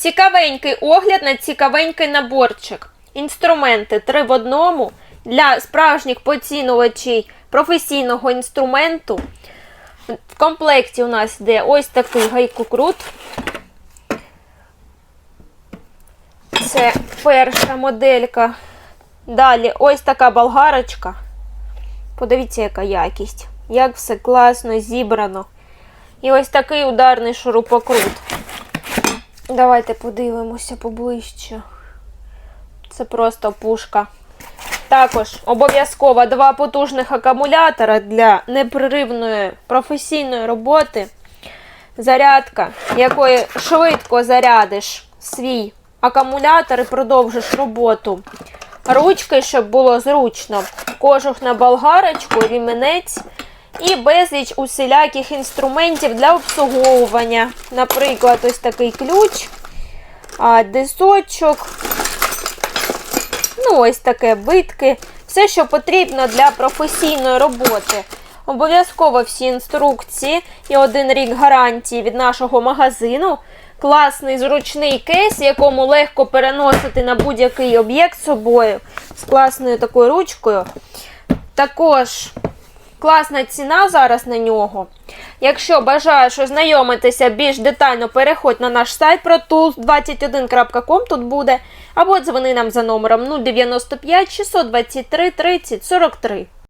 Цікавенький огляд на цікавенький наборчик. Інструменти три в одному для справжніх поцінувачів професійного інструменту. В комплекті у нас йде ось такий гайкокрут. Це перша моделька. Далі ось така болгарочка. Подивіться, яка якість. Як все класно зібрано. І ось такий ударний шурупокрут. Давайте подивимося поближче. Це просто пушка. Також обов'язково два потужних акумулятора для непреривної професійної роботи. Зарядка, якої швидко зарядиш свій акумулятор і продовжиш роботу. Ручки, щоб було зручно. Кожух на болгарочку, ріменець і безліч усіляких інструментів для обслуговування. Наприклад, ось такий ключ, дисочок, ну, ось таке битки. Все, що потрібно для професійної роботи. Обов'язково всі інструкції і один рік гарантії від нашого магазину. Класний зручний кейс, якому легко переносити на будь-який об'єкт з собою з класною такою ручкою. Також класна ціна зараз на нього. Якщо бажаєш ознайомитися більш детально, переходь на наш сайт protools21.com, тут буде, або дзвони нам за номером 095 623 30 43.